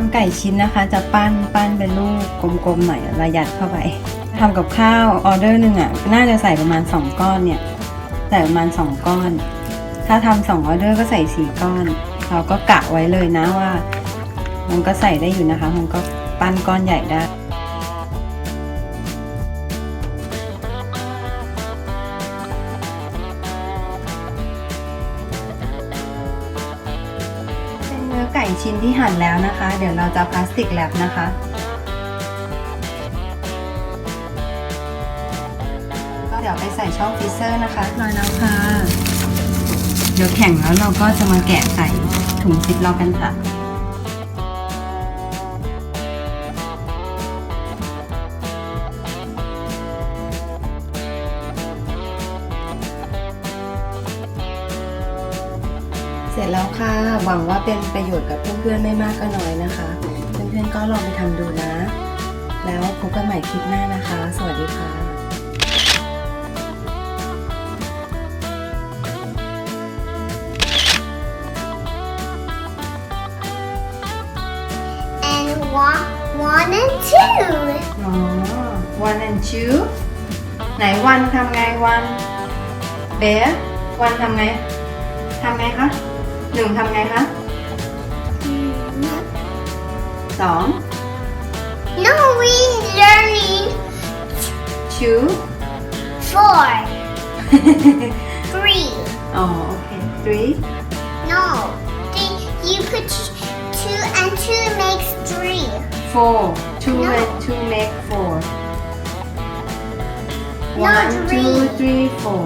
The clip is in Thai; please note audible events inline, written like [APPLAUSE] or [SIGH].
ทำไก่ชิ้นนะคะ จะปั้นปั้นเป็นลูกกลมๆหน่อยระยัดเข้าไปทำกับข้าวออเดอร์หนึ่งอะน่าจะใส่ประมาณ 2 ก้อนเนี่ยใส่ประมาณ 2 ก้อน ถ้าทำสองออเดอร์ก็ใส่สี่ก้อน เราก็กะไว้เลยนะว่า มันก็ใส่ได้อยู่นะคะ มันก็ปั้นก้อนใหญ่ได้ ไก่ชิ้นที่หั่นแล้วนะคะ เดี๋ยวเราจะพลาสติกแรปนะคะก็เดี๋ยวไปใส่ช่องฟรีเซอร์นะคะรอยแล้วค่ะ เดี๋ยวแข็งแล้วเราก็จะมาแกะใส่ถุงซิปล็อกกันค่ะ สร็จแล้วค่ะ หวังว่าเป็นประโยชน์กับเพื่อนๆไม่มากก็น้อยนะคะ เพื่อนๆก็ลองไปทำดูนะ แล้วพบกันใหม่คลิปหน้านะคะ สวัสดีค่ะ and one, one and two. อ๋อ one and two ไหนวันทำไงวันเบสวันทำไง ทำไงคะ หนึ่งทำไงคะสอง No, we learning two four, [LAUGHS] three. อ๋อโอเค three No, three. You put two and two makes three. four two No. and two make four No, one two three. three four